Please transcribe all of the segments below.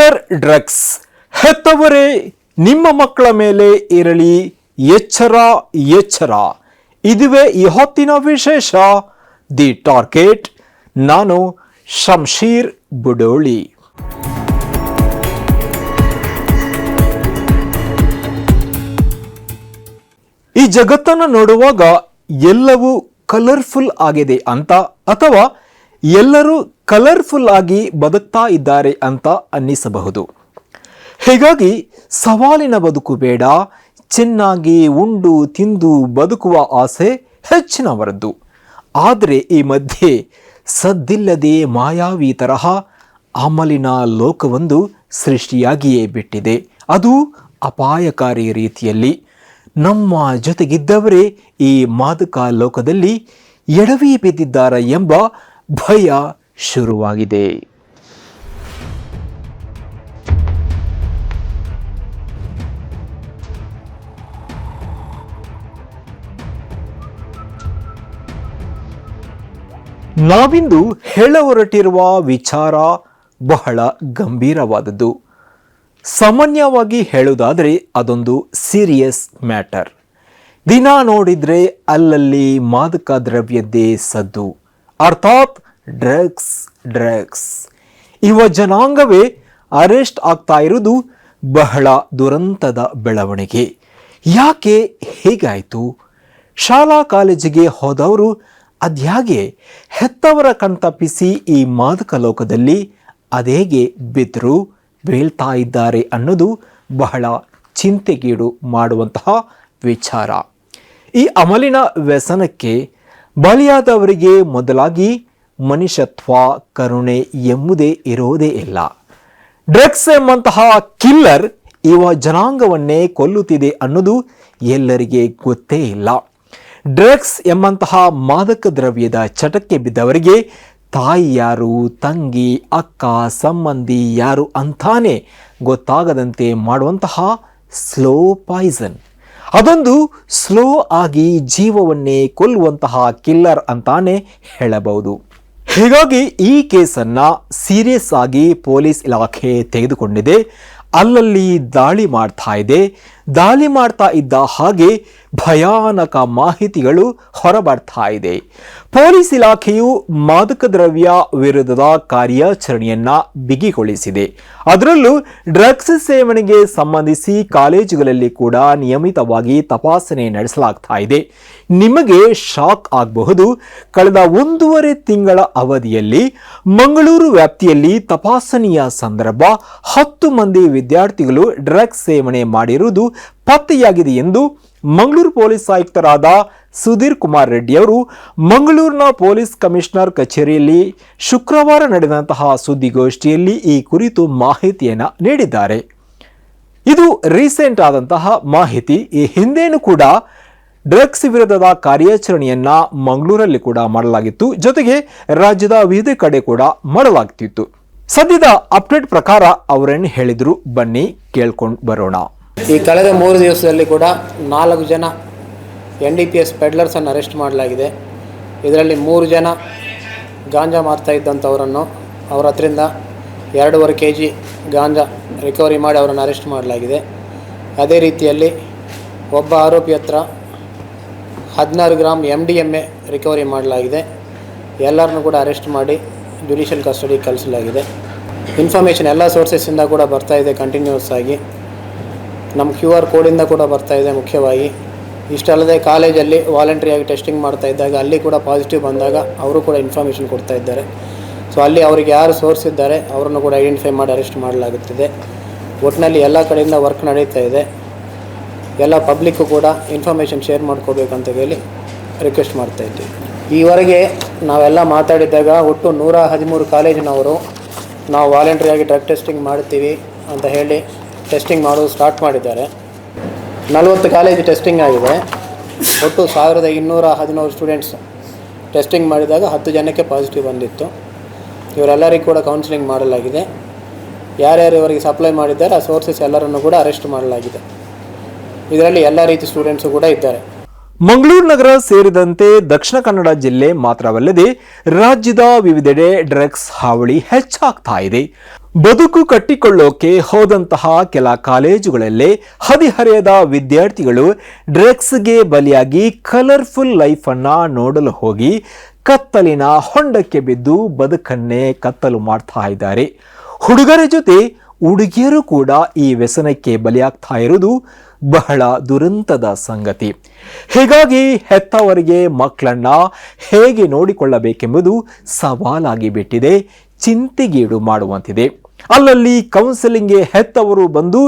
Killer drugs ಹೆತ್ತವರೇ, ನಿಮ್ಮ ಮಕ್ಕಳ ಮೇಲೆ ಇರಲಿ, ಎಚ್ಚರ ಎಚ್ಚರ. ಇದುವೇ ಈ ವಿಶೇಷ. ದಿ ಟಾರ್ಗೆಟ್ ನಾನು ಶಂಶೀರ್ ಬುಡೋಳಿ. ಈ ಜಗತ್ತನ್ನು ನೋಡುವಾಗ ಎಲ್ಲವೂ ಕಲರ್ಫುಲ್ ಆಗಿದೆ ಅಂತ, ಅಥವಾ ಎಲ್ಲರೂ ಕಲರ್ಫುಲ್ ಆಗಿ ಬದುಕ್ತಾ ಇದ್ದಾರೆ ಅಂತ ಅನ್ನಿಸಬಹುದು. ಹೀಗಾಗಿ ಸವಾಲಿನ ಬದುಕು ಬೇಡ, ಚೆನ್ನಾಗಿ ಉಂಡು, ತಿಂದು, ಬದುಕುವ ಆಸೆ ಹೆಚ್ಚಿನವರದ್ದು. ಆದರೆ ಈ ಮಧ್ಯೆ ಸದ್ದಿಲ್ಲದೆ ಮಾಯಾವಿ ತರಹ ಅಮಲಿನ ಲೋಕವೊಂದು ಸೃಷ್ಟಿಯಾಗಿಯೇ ಬಿಟ್ಟಿದೆ. ಅದು ಅಪಾಯಕಾರಿ ರೀತಿಯಲ್ಲಿ. ನಮ್ಮ ಜೊತೆಗಿದ್ದವರೇ ಈ ಮಾದಕ ಲೋಕದಲ್ಲಿ ಎಡವಿ ಬಿದ್ದಿದ್ದಾರೆ ಎಂಬ ಭಯ ಶುರುವಾಗಿದೆ. ನಾವಿಂದು ಹೇಳ ಹೊರಟಿರುವ ವಿಚಾರ ಬಹಳ ಗಂಭೀರವಾದದ್ದು. ಸಾಮಾನ್ಯವಾಗಿ ಹೇಳುವುದಾದರೆ ಅದೊಂದು ಸೀರಿಯಸ್ ಮ್ಯಾಟರ್ ದಿನ ನೋಡಿದರೆ ಅಲ್ಲಲ್ಲಿ ಮಾದಕ ದ್ರವ್ಯದ್ದೇ ಸದ್ದು. ಅರ್ಥಾತ್ ಡ್ರಗ್ಸ್ ಡ್ರಗ್ಸ್. ಯುವ ಜನಾಂಗವೇ ಅರೆಸ್ಟ್ ಆಗ್ತಾ ಇರುವುದು ಬಹಳ ದುರಂತದ ಬೆಳವಣಿಗೆ. ಯಾಕೆ ಹೇಗಾಯಿತು? ಶಾಲಾ ಕಾಲೇಜಿಗೆ ಹೋದವರು ಅದ್ಯಾಗೆ ಹೆತ್ತವರ ಕಣ್ತಪ್ಪಿಸಿ ಈ ಮಾದಕ ಲೋಕದಲ್ಲಿ ಅದೇಗೆ ಬಿದ್ದರು ಬೀಳ್ತಾ ಇದ್ದಾರೆ ಅನ್ನೋದು ಬಹಳ ಚಿಂತೆಗೀಡು ಮಾಡುವಂತಹ ವಿಚಾರ. ಈ ಅಮಲಿನ ವ್ಯಸನಕ್ಕೆ ಬಲಿಯಾದವರಿಗೆ ಮೊದಲಾಗಿ ಮನುಷ್ಯತ್ವ, ಕರುಣೆ ಎಂಬುದೇ ಇರೋದೇ ಇಲ್ಲ. ಡ್ರಗ್ಸ್ ಎಂಬಂತಹ ಕಿಲ್ಲರ್ ಇವ ಜನಾಂಗವನ್ನೇ ಕೊಲ್ಲುತ್ತಿದೆ ಅನ್ನೋದು ಎಲ್ಲರಿಗೆ ಗೊತ್ತೇ ಇಲ್ಲ. ಡ್ರಗ್ಸ್ ಎಂಬಂತಹ ಮಾದಕ ದ್ರವ್ಯದ ಚಟಕ್ಕೆ ಬಿದ್ದವರಿಗೆ ತಾಯಿ ಯಾರು, ತಂಗಿ, ಅಕ್ಕ, ಸಂಬಂಧಿ ಯಾರು ಅಂತಾನೆ ಗೊತ್ತಾಗದಂತೆ ಮಾಡುವಂತಹ ಸ್ಲೋ ಪಾಯ್ಸನ್. ಅದೊಂದು ಸ್ಲೋ ಆಗಿ ಜೀವವನ್ನೇ ಕೊಲ್ಲುವಂತಹ ಕಿಲ್ಲರ್ ಅಂತಾನೆ ಹೇಳಬಹುದು. ಹೀಗಾಗಿ ಈ ಕೇಸನ್ನ ಸೀರಿಯಸ್ ಆಗಿ ಪೊಲೀಸ್ ಇಲಾಖೆ ತೆಗೆದುಕೊಂಡಿದೆ. ಅಲ್ಲಲ್ಲಿ ದಾಳಿ ಮಾಡ್ತಾ ಇದೆ. ದಾಳಿ ಮಾಡ್ತಾ ಇದ್ದ ಹಾಗೆ ಭಯಾನಕ ಮಾಹಿತಿಗಳು ಹೊರಬರ್ತಾ ಇದೆ. ಪೊಲೀಸ್ ಇಲಾಖೆಯು ಮಾದಕ ದ್ರವ್ಯ ವಿರುದ್ಧದ ಕಾರ್ಯಾಚರಣೆಯನ್ನ ಬಿಗಿಗೊಳಿಸಿದೆ. ಅದರಲ್ಲೂ ಡ್ರಗ್ಸ್ ಸೇವನೆಗೆ ಸಂಬಂಧಿಸಿ ಕಾಲೇಜುಗಳಲ್ಲಿ ಕೂಡ ನಿಯಮಿತವಾಗಿ ತಪಾಸಣೆ ನಡೆಸಲಾಗ್ತಾ ಇದೆ. ನಿಮಗೆ ಶಾಕ್ ಆಗಬಹುದು. ಕಳೆದ ಒಂದೂವರೆ ತಿಂಗಳ ಅವಧಿಯಲ್ಲಿ ಮಂಗಳೂರು ವ್ಯಾಪ್ತಿಯಲ್ಲಿ ತಪಾಸಣೆಯ ಸಂದರ್ಭ ಹತ್ತು ಮಂದಿ ವಿದ್ಯಾರ್ಥಿಗಳು ಡ್ರಗ್ಸ್ ಸೇವನೆ ಮಾಡಿರುವುದು ಪತ್ತೆಯಾಗಿದೆ ಎಂದು ಮಂಗಳೂರು ಪೊಲೀಸ್ ಆಯುಕ್ತರಾದ ಸುಧೀರ್ ಕುಮಾರ್ ರೆಡ್ಡಿ ಅವರು ಮಂಗಳೂರಿನ ಪೊಲೀಸ್ ಕಮಿಷನರ್ ಕಚೇರಿಯಲ್ಲಿ ಶುಕ್ರವಾರ ನಡೆದಂತಹ ಸುದ್ದಿಗೋಷ್ಠಿಯಲ್ಲಿ ಈ ಕುರಿತು ಮಾಹಿತಿಯನ್ನು ನೀಡಿದ್ದಾರೆ. ಇದು ರೀಸೆಂಟ್ ಆದಂತಹ ಮಾಹಿತಿ. ಈ ಹಿಂದೇನು ಕೂಡ ಡ್ರಗ್ಸ್ ವಿರುದ್ಧದ ಕಾರ್ಯಾಚರಣೆಯನ್ನ ಮಂಗಳೂರಲ್ಲಿ ಕೂಡ ಮಾಡಲಾಗಿತ್ತು. ಜೊತೆಗೆ ರಾಜ್ಯದ ವಿವಿಧ ಕಡೆ ಕೂಡ ಮಾಡಲಾಗ್ತಿತ್ತು. ಸದ್ಯದ ಅಪ್ಡೇಟ್ ಪ್ರಕಾರ ಅವರೇನು ಹೇಳಿದ್ರು ಬನ್ನಿ, ಕೇಳ್ಕೊಂಡು ಬರೋಣ. ಈ ಕಳೆದ ಮೂರು ದಿವಸದಲ್ಲಿ ಕೂಡ ನಾಲ್ಕು ಜನ ಎನ್ ಡಿ ಪಿ ಎಸ್ ಪೆಡ್ಲರ್ಸನ್ನು ಅರೆಸ್ಟ್ ಮಾಡಲಾಗಿದೆ. ಇದರಲ್ಲಿ ಮೂರು ಜನ ಗಾಂಜಾ ಮಾರ್ತಾ ಇದ್ದಂಥವರನ್ನು ಅವರ ಹತ್ರಿಂದ ಎರಡೂವರೆ ಕೆ ಜಿ ಗಾಂಜಾ ರಿಕವರಿ ಮಾಡಿ ಅವರನ್ನು ಅರೆಸ್ಟ್ ಮಾಡಲಾಗಿದೆ. ಅದೇ ರೀತಿಯಲ್ಲಿ ಒಬ್ಬ ಆರೋಪಿ ಹತ್ರ ಹದಿನಾರು gram M D M A recovery ಮಾಡಲಾಗಿದೆ. ಎಲ್ಲರನ್ನೂ ಕೂಡ ಅರೆಸ್ಟ್ ಮಾಡಿ ಜುಡಿಷಿಯಲ್ ಕಸ್ಟಡಿಗೆ ಕಳಿಸಲಾಗಿದೆ. ಇನ್ಫಾರ್ಮೇಷನ್ ಎಲ್ಲ ಸೋರ್ಸಸ್ಸಿಂದ ಕೂಡ ಬರ್ತಾ ಇದೆ ಕಂಟಿನ್ಯೂಸ್ ಆಗಿ. ನಮ್ಮ ಕ್ಯೂ ಆರ್ ಕೋಡಿಂದ ಕೂಡ ಬರ್ತಾ ಇದೆ ಮುಖ್ಯವಾಗಿ. ಇಷ್ಟಲ್ಲದೆ ಕಾಲೇಜಲ್ಲಿ ವಾಲಂಟ್ರಿಯಾಗಿ ಟೆಸ್ಟಿಂಗ್ ಮಾಡ್ತಾ ಇದ್ದಾಗ ಅಲ್ಲಿ ಕೂಡ ಪಾಸಿಟಿವ್ ಬಂದಾಗ ಅವರು ಕೂಡ ಇನ್ಫಾರ್ಮೇಷನ್ ಕೊಡ್ತಾ ಇದ್ದಾರೆ. ಸೊ ಅಲ್ಲಿ ಅವ್ರಿಗೆ ಯಾರು ಸೋರ್ಸ್ ಇದ್ದಾರೆ, ಅವರನ್ನು ಕೂಡ ಐಡೆಂಟಿಫೈ ಮಾಡಿ ಅರೆಸ್ಟ್ ಮಾಡಲಾಗುತ್ತಿದೆ. ಒಟ್ಟಿನಲ್ಲಿ ಎಲ್ಲ ಕಡೆಯಿಂದ ವರ್ಕ್ ನಡೀತಾ ಇದೆ. ಎಲ್ಲ ಪಬ್ಲಿಕ್ಕು ಕೂಡ ಇನ್ಫಾರ್ಮೇಷನ್ ಶೇರ್ ಮಾಡ್ಕೋಬೇಕಂತ ಹೇಳಿ ರಿಕ್ವೆಸ್ಟ್ ಮಾಡ್ತಾ ಇದ್ದೀವಿ ಈವರೆಗೆ ನಾವೆಲ್ಲ ಮಾತಾಡಿದಾಗ ಒಟ್ಟು ನೂರ ಹದಿಮೂರು ಕಾಲೇಜಿನವರು ನಾವು ವಾಲಂಟ್ರಿಯಾಗಿ ಡ್ರಗ್ ಟೆಸ್ಟಿಂಗ್ ಮಾಡ್ತೀವಿ ಅಂತ ಹೇಳಿ ಟೆಸ್ಟಿಂಗ್ ಮಾಡೋದು ಸ್ಟಾರ್ಟ್ ಮಾಡಿದ್ದಾರೆ. ನಲವತ್ತು ಕಾಲೇಜು ಟೆಸ್ಟಿಂಗ್ ಆಗಿದೆ. ಒಟ್ಟು ಸಾವಿರದ ಇನ್ನೂರ ಹದಿನೂರು ಸ್ಟೂಡೆಂಟ್ಸ್ ಟೆಸ್ಟಿಂಗ್ ಮಾಡಿದಾಗ ಹತ್ತು ಜನಕ್ಕೆ ಪಾಸಿಟಿವ್ ಬಂದಿತ್ತು. ಇವರೆಲ್ಲರಿಗೂ ಕೂಡ ಕೌನ್ಸಿಲಿಂಗ್ ಮಾಡಲಾಗಿದೆ. ಯಾರ್ಯಾರು ಇವರಿಗೆ ಸಪ್ಲೈ ಮಾಡಿದ್ದಾರೆ, ಆ ಸೋರ್ಸಸ್ ಎಲ್ಲರನ್ನು ಕೂಡ ಅರೆಸ್ಟ್ ಮಾಡಲಾಗಿದೆ. ಇದರಲ್ಲಿ ಎಲ್ಲ ರೀತಿ ಸ್ಟೂಡೆಂಟ್ಸು ಕೂಡ ಇದ್ದಾರೆ. ಮಂಗಳೂರು ನಗರ ಸೇರಿದಂತೆ ದಕ್ಷಿಣ ಕನ್ನಡ ಜಿಲ್ಲೆ ಮಾತ್ರವಲ್ಲದೆ ರಾಜ್ಯದ ವಿವಿಧೆಡೆ ಡ್ರಗ್ಸ್ ಹಾವಳಿ ಹೆಚ್ಚಾಗ್ತಾ ಇದೆ. ಬದುಕು ಕಟ್ಟಿಕೊಳ್ಳೋಕೆ ಹೋದಂತಹ ಕೆಲ ಕಾಲೇಜುಗಳಲ್ಲೇ ಹದಿಹರೆಯದ ವಿದ್ಯಾರ್ಥಿಗಳು ಡ್ರಗ್ಸ್ಗೆ ಬಲಿಯಾಗಿ ಕಲರ್ಫುಲ್ ಲೈಫ್ ಅನ್ನ ನೋಡಲು ಹೋಗಿ ಕತ್ತಲಿನ ಹೊಂಡಕ್ಕೆ ಬಿದ್ದು ಬದುಕನ್ನೇ ಕತ್ತಲು ಮಾಡ್ತಾ ಇದ್ದಾರೆ. ಹುಡುಗರ ಜೊತೆ ಹುಡುಗಿಯರು ಕೂಡ ಈ ವ್ಯಸನಕ್ಕೆ ಬಲಿಯಾಗ್ತಾ ಇರುವುದು ಬಹಳ ದುರಂತದ ಸಂಗತಿ. ಹೀಗಾಗಿ ಹೆತ್ತವರಿಗೆ ಮಕ್ಕಳನ್ನ ಹೇಗೆ ನೋಡಿಕೊಳ್ಳಬೇಕೆಂಬುದು ಸವಾಲಾಗಿ ಬಿಟ್ಟಿದೆ, ಚಿಂತೆಗೀಡು ಮಾಡುವಂತಿದೆ. ಅಲ್ಲಲ್ಲಿ ಕೌನ್ಸಿಲಿಂಗ್ಗೆ ಹೆತ್ತವರು ಬಂದು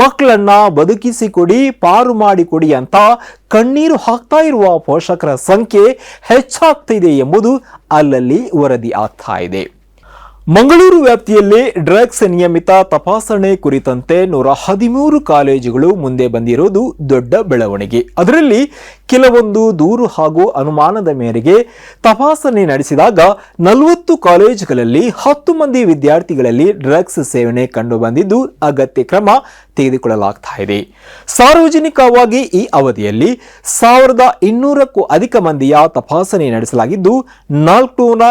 ಮಕ್ಕಳನ್ನ ಬದುಕಿಸಿಕೊಡಿ, ಪಾರು ಮಾಡಿಕೊಡಿ ಅಂತ ಕಣ್ಣೀರು ಹಾಕ್ತಾ ಇರುವ ಪೋಷಕರ ಸಂಖ್ಯೆ ಹೆಚ್ಚಾಗ್ತಿದೆ ಎಂಬುದು ಅಲ್ಲಲ್ಲಿ ವರದಿ ಆಗ್ತಾ ಇದೆ. ಮಂಗಳೂರು ವ್ಯಾಪ್ತಿಯಲ್ಲಿ ಡ್ರಗ್ಸ್ ನಿಯಮಿತ ತಪಾಸಣೆ ಕುರಿತಂತೆ ನೂರ ಹದಿಮೂರು ಕಾಲೇಜುಗಳು ಮುಂದೆ ಬಂದಿರುವುದು ದೊಡ್ಡ ಬೆಳವಣಿಗೆ. ಅದರಲ್ಲಿ ಕೆಲವೊಂದು ದೂರು ಹಾಗೂ ಅನುಮಾನದ ಮೇರೆಗೆ ತಪಾಸಣೆ ನಡೆಸಿದಾಗ ನಲವತ್ತು ಕಾಲೇಜುಗಳಲ್ಲಿ ಹತ್ತು ಮಂದಿ ವಿದ್ಯಾರ್ಥಿಗಳಲ್ಲಿ ಡ್ರಗ್ಸ್ ಸೇವನೆ ಕಂಡು ಬಂದಿದ್ದು ಅಗತ್ಯ ಕ್ರಮ ತೆಗೆದುಕೊಳ್ಳಲಾಗ್ತಾ ಇದೆ. ಸಾರ್ವಜನಿಕವಾಗಿ ಈ ಅವಧಿಯಲ್ಲಿ ಸಾವಿರದ ಇನ್ನೂರಕ್ಕೂ ಅಧಿಕ ಮಂದಿಯ ತಪಾಸಣೆ ನಡೆಸಲಾಗಿದ್ದು ನಾಲ್ಕುನೂರ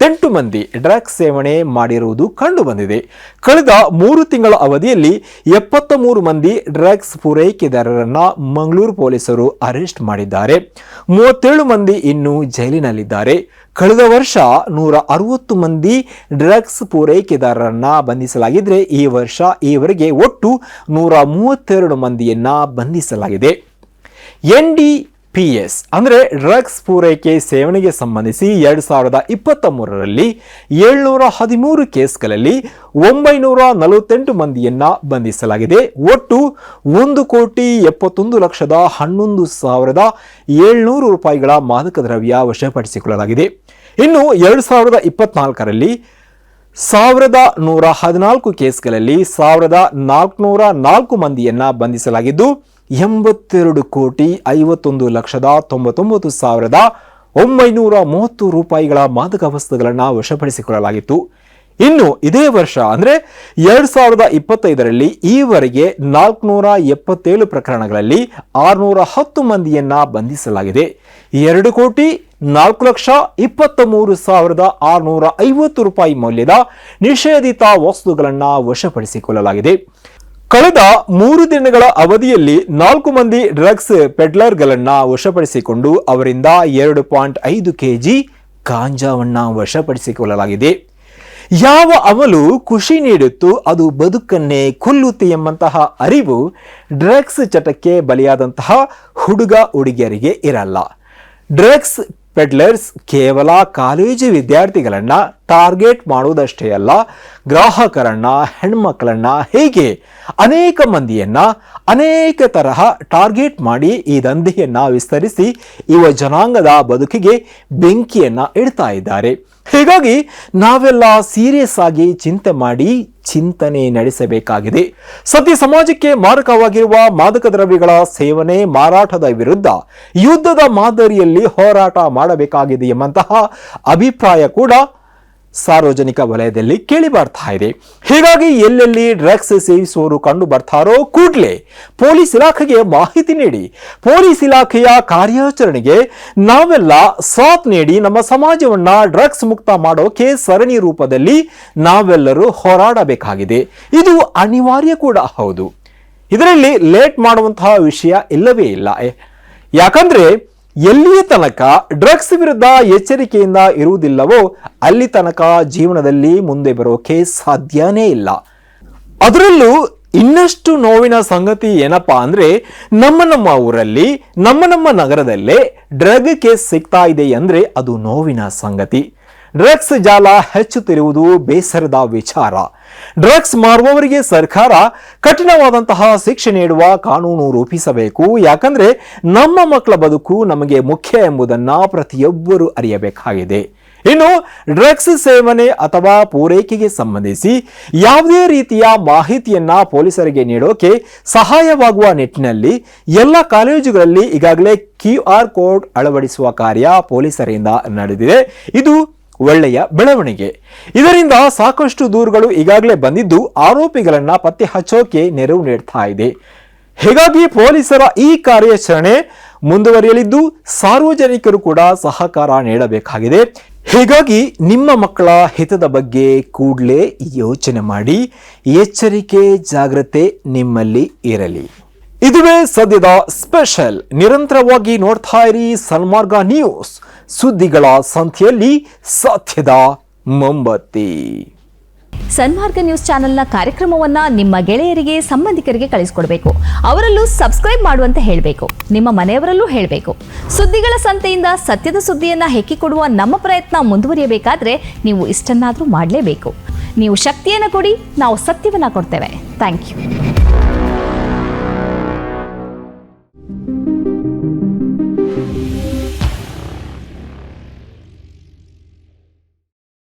ಎಂಬತ್ತೆಂಟು ಮಂದಿ ಡ್ರಗ್ಸ್ ಸೇವನೆ ಮಾಡಿರುವುದು ಕಂಡು ಬಂದಿದೆ ಕಳೆದ ಮೂರು ತಿಂಗಳ ಅವಧಿಯಲ್ಲಿ ಎಪ್ಪತ್ತ ಮೂರು ಮಂದಿ ಡ್ರಗ್ಸ್ ಪೂರೈಕೆದಾರರನ್ನ ಮಂಗಳೂರು ಪೊಲೀಸರು ಅರೆಸ್ಟ್ ಮಾಡಿದ್ದಾರೆ. ಮೂವತ್ತೇಳು ಮಂದಿ ಇನ್ನೂ ಜೈಲಿನಲ್ಲಿದ್ದಾರೆ. ಕಳೆದ ವರ್ಷ ನೂರ ಅರವತ್ತು ಮಂದಿ ಡ್ರಗ್ಸ್ ಪೂರೈಕೆದಾರರನ್ನ ಬಂಧಿಸಲಾಗಿದ್ರೆ ಈ ವರ್ಷ ಈವರೆಗೆ ಒಟ್ಟು ನೂರ ಮೂವತ್ತೆರಡು ಮಂದಿಯನ್ನ ಬಂಧಿಸಲಾಗಿದೆ. ಎನ್ ಡಿ ಪಿ ಎಸ್ ಅಂದರೆ ಡ್ರಗ್ಸ್ ಪೂರೈಕೆ ಸೇವನೆಗೆ ಸಂಬಂಧಿಸಿ ಎರಡು ಸಾವಿರದ ಇಪ್ಪತ್ತ ಮೂರರಲ್ಲಿ ಏಳ್ನೂರ ಹದಿಮೂರು ಕೇಸ್ಗಳಲ್ಲಿ ಒಂಬೈನೂರ ನಲವತ್ತೆಂಟು ಮಂದಿಯನ್ನು ಬಂಧಿಸಲಾಗಿದೆ. ಒಟ್ಟು ಒಂದು ಕೋಟಿ ಎಪ್ಪತ್ತೊಂದು ಲಕ್ಷದ ಹನ್ನೊಂದು ಸಾವಿರದ ಏಳ್ನೂರು ರೂಪಾಯಿಗಳ ಮಾದಕ ದ್ರವ್ಯ ವಶಪಡಿಸಿಕೊಳ್ಳಲಾಗಿದೆ. ಇನ್ನು ಎರಡು ಸಾವಿರದ ಇಪ್ಪತ್ನಾಲ್ಕರಲ್ಲಿ ಸಾವಿರದ ನೂರ ಹದಿನಾಲ್ಕು ಕೇಸ್ಗಳಲ್ಲಿ ಸಾವಿರದ ನಾಲ್ಕುನೂರ ನಾಲ್ಕು ಮಂದಿಯನ್ನು ಬಂಧಿಸಲಾಗಿದ್ದು ಎಂಬತ್ತೆರಡು ಕೋಟಿ ಐವತ್ತೊಂದು ಲಕ್ಷದ ತೊಂಬತ್ತೊಂಬತ್ತು ಸಾವಿರದ ಒಂಬೈನೂರ ಮೂವತ್ತು ರೂಪಾಯಿಗಳ ಮಾದಕ ವಸ್ತುಗಳನ್ನು ವಶಪಡಿಸಿಕೊಳ್ಳಲಾಗಿತ್ತು. ಇನ್ನು ಇದೇ ವರ್ಷ ಅಂದರೆ ಎರಡು ಸಾವಿರದ ಇಪ್ಪತ್ತೈದರಲ್ಲಿ ಈವರೆಗೆ ನಾಲ್ಕುನೂರ ಎಪ್ಪತ್ತೇಳು ಪ್ರಕರಣಗಳಲ್ಲಿ ಆರುನೂರ ಹತ್ತು ಮಂದಿಯನ್ನ ಬಂಧಿಸಲಾಗಿದೆ. ಎರಡು ಕೋಟಿ ನಾಲ್ಕು ಲಕ್ಷ ಇಪ್ಪತ್ತ ಮೂರು ಸಾವಿರದ ಆರುನೂರ ಐವತ್ತು ರೂಪಾಯಿ ಮೌಲ್ಯದ ನಿಷೇಧಿತ ವಸ್ತುಗಳನ್ನು ವಶಪಡಿಸಿಕೊಳ್ಳಲಾಗಿದೆ. ಕಳೆದ ಮೂರು ದಿನಗಳ ಅವಧಿಯಲ್ಲಿ ನಾಲ್ಕು ಮಂದಿ ಡ್ರಗ್ಸ್ ಪೆಡ್ಲರ್ಗಳನ್ನ ವಶಪಡಿಸಿಕೊಂಡು ಅವರಿಂದ ಎರಡು ಪಾಯಿಂಟ್ ಐದು ಕೆಜಿ ಗಾಂಜಾವನ್ನ ವಶಪಡಿಸಿಕೊಳ್ಳಲಾಗಿದೆ. ಯಾವ ಅಮಲು ಖುಷಿ ನೀಡುತ್ತು ಅದು ಬದುಕನ್ನೇ ಕೊಲ್ಲುತ್ತೆ ಎಂಬಂತಹ ಅರಿವು ಡ್ರಗ್ಸ್ ಚಟಕ್ಕೆ ಬಲಿಯಾದಂತಹ ಹುಡುಗ, ಹುಡುಗಿಯರಿಗೆ ಇರಲ್ಲ. ಡ್ರಗ್ಸ್ ಪೆಡ್ಲರ್ಸ್ ಕೇವಲ ಕಾಲೇಜು ವಿದ್ಯಾರ್ಥಿಗಳನ್ನ ಟಾರ್ಗೆಟ್ ಮಾಡುವುದಷ್ಟೇ ಅಲ್ಲ, ಗ್ರಾಹಕರನ್ನ ಹೆಣ್ಮಕ್ಕಳನ್ನ ಹೀಗೆ ಅನೇಕ ಮಂದಿಯನ್ನ ಅನೇಕ ತರಹ ಟಾರ್ಗೆಟ್ ಮಾಡಿ ಈ ದಂಧೆಯನ್ನ ವಿಸ್ತರಿಸಿ ಯುವ ಜನಾಂಗದ ಬದುಕಿಗೆ ಬೆಂಕಿಯನ್ನ ಇಡ್ತಾ ಇದ್ದಾರೆ. ಹೀಗಾಗಿ ನಾವೆಲ್ಲ ಸೀರಿಯಸ್ ಆಗಿ ಚಿಂತೆ ಮಾಡಿ ಚಿಂತನೆ ನಡೆಸಬೇಕಾಗಿದೆ. ಸದ್ಯ ಸಮಾಜಕ್ಕೆ ಮಾರಕವಾಗಿರುವ ಮಾದಕ ದ್ರವ್ಯಗಳ ಸೇವನೆ ಮಾರಾಟದ ವಿರುದ್ಧ ಯುದ್ಧದ ಮಾದರಿಯಲ್ಲಿ ಹೋರಾಟ ಮಾಡಬೇಕಾಗಿದೆ ಎಂಬಂತಹ ಅಭಿಪ್ರಾಯ ಕೂಡ ಸಾರ್ವಜನಿಕ ವಲಯದಲ್ಲಿ ಕೇಳಿ ಬರ್ತಾ ಇದೆ. ಹೀಗಾಗಿ ಎಲ್ಲೆಲ್ಲಿ ಡ್ರಗ್ಸ್ ಸೇವಿಸುವವರು ಕಂಡು ಬರ್ತಾರೋ ಕೂಡಲೇ ಪೊಲೀಸ್ ಇಲಾಖೆಗೆ ಮಾಹಿತಿ ನೀಡಿ. ಪೊಲೀಸ್ ಇಲಾಖೆಯ ಕಾರ್ಯಾಚರಣೆಗೆ ನಾವೆಲ್ಲ ಸಾಥ್ ನೀಡಿ ನಮ್ಮ ಸಮಾಜವನ್ನ ಡ್ರಗ್ಸ್ ಮುಕ್ತ ಮಾಡೋಕೆ ಸರಣಿ ರೂಪದಲ್ಲಿ ನಾವೆಲ್ಲರೂ ಹೋರಾಡಬೇಕಾಗಿದೆ. ಇದು ಅನಿವಾರ್ಯ ಕೂಡ ಹೌದು. ಇದರಲ್ಲಿ ಲೇಟ್ ಮಾಡುವಂತಹ ವಿಷಯ ಇಲ್ಲವೇ ಇಲ್ಲ. ಯಾಕಂದ್ರೆ ಎಲ್ಲಿಯ ತನಕ ಡ್ರಗ್ಸ್ ವಿರುದ್ಧ ಎಚ್ಚರಿಕೆಯಿಂದ ಇರುವುದಿಲ್ಲವೋ ಅಲ್ಲಿ ತನಕ ಜೀವನದಲ್ಲಿ ಮುಂದೆ ಬರೋಕೆ ಸಾಧ್ಯನೇ ಇಲ್ಲ. ಅದರಲ್ಲೂ ಇನ್ನಷ್ಟು ನೋವಿನ ಸಂಗತಿ ಏನಪ್ಪಾ ಅಂದ್ರೆ ನಮ್ಮ ನಮ್ಮ ಊರಲ್ಲಿ, ನಮ್ಮ ನಮ್ಮ ನಗರದಲ್ಲೇ ಡ್ರಗ್ ಕೇಸ್ ಸಿಗ್ತಾ ಇದೆ ಅಂದ್ರೆ ಅದು ನೋವಿನ ಸಂಗತಿ. ಡ್ರಗ್ಸ್ ಜಾಲ ಹೆಚ್ಚುತ್ತಿರುವುದು ಬೇಸರದ ವಿಚಾರ. ಡ್ರಗ್ಸ್ ಮಾರುವವರಿಗೆ ಸರ್ಕಾರ ಕಠಿಣವಾದಂತಹ ಶಿಕ್ಷೆ ನೀಡುವ ಕಾನೂನು ರೂಪಿಸಬೇಕು. ಯಾಕಂದ್ರೆ ನಮ್ಮ ಮಕ್ಕಳ ಬದುಕು ನಮಗೆ ಮುಖ್ಯ ಎಂಬುದನ್ನ ಪ್ರತಿಯೊಬ್ಬರು ಅರಿಯಬೇಕಾಗಿದೆ. ಇನ್ನು ಡ್ರಗ್ಸ್ ಸೇವನೆ ಅಥವಾ ಪೂರೈಕೆಗೆ ಸಂಬಂಧಿಸಿ ಯಾವುದೇ ರೀತಿಯ ಮಾಹಿತಿಯನ್ನ ಪೊಲೀಸರಿಗೆ ನೀಡೋಕೆ ಸಹಾಯವಾಗುವ ನಿಟ್ಟಿನಲ್ಲಿ ಎಲ್ಲ ಕಾಲೇಜುಗಳಲ್ಲಿ ಈಗಾಗಲೇ ಕ್ಯೂ ಆರ್ ಕೋಡ್ ಅಳವಡಿಸುವ ಕಾರ್ಯ ಪೊಲೀಸರಿಂದ ನಡೆದಿದೆ. ಇದು ಒಳ್ಳೆಯ ಬೆಳವಣಿಗೆ. ಇದರಿಂದ ಸಾಕಷ್ಟು ದೂರುಗಳು ಈಗಾಗಲೇ ಬಂದಿದ್ದು ಆರೋಪಿಗಳನ್ನ ಪತ್ತೆ ಹಚ್ಚೋಕೆ ನೆರವು ನೀಡ್ತಾ ಇದೆ. ಹೀಗಾಗಿ ಪೊಲೀಸರ ಈ ಕಾರ್ಯಾಚರಣೆ ಮುಂದುವರಿಯಲಿದ್ದು ಸಾರ್ವಜನಿಕರು ಕೂಡ ಸಹಕಾರ ನೀಡಬೇಕಾಗಿದೆ. ಹೀಗಾಗಿ ನಿಮ್ಮ ಮಕ್ಕಳ ಹಿತದ ಬಗ್ಗೆ ಕೂಡಲೇ ಯೋಚನೆ ಮಾಡಿ. ಎಚ್ಚರಿಕೆ, ಜಾಗ್ರತೆ ನಿಮ್ಮಲ್ಲಿ ಇರಲಿ. ಇದುವೇ ಸದ್ಯದ ಸ್ಪೆಷಲ್. ನಿರಂತರವಾಗಿ ನೋಡ್ತಾ ಇರಿ ಸನ್ಮಾರ್ಗ ನ್ಯೂಸ್. ಸುದ್ದಿಗಳ ಸಂಖ್ಯೆಯಲ್ಲಿ ಸತ್ಯದ ಮೊಂಬತ್ತಿ. ಸನ್ಮಾರ್ಗ ನ್ಯೂಸ್ ಚಾನೆಲ್ನ ಕಾರ್ಯಕ್ರಮವನ್ನ ನಿಮ್ಮ ಗೆಳೆಯರಿಗೆ, ಸಂಬಂಧಿಕರಿಗೆ ಕಳಿಸ್ಕೊಡ್ಬೇಕು. ಅವರಲ್ಲೂ ಸಬ್ಸ್ಕ್ರೈಬ್ ಮಾಡುವಂತೆ ಹೇಳಬೇಕು. ನಿಮ್ಮ ಮನೆಯವರಲ್ಲೂ ಹೇಳಬೇಕು. ಸುದ್ದಿಗಳ ಸಂತೆಯಿಂದ ಸತ್ಯದ ಸುದ್ದಿಯನ್ನ ಹೆಕ್ಕಿಕೊಡುವ ನಮ್ಮ ಪ್ರಯತ್ನ ಮುಂದುವರಿಯಬೇಕಾದ್ರೆ ನೀವು ಇಷ್ಟನ್ನಾದರೂ ಮಾಡಲೇಬೇಕು. ನೀವು ಶಕ್ತಿಯನ್ನು ಕೊಡಿ, ನಾವು ಸತ್ಯವನ್ನ ಕೊಡ್ತೇವೆ. Thank you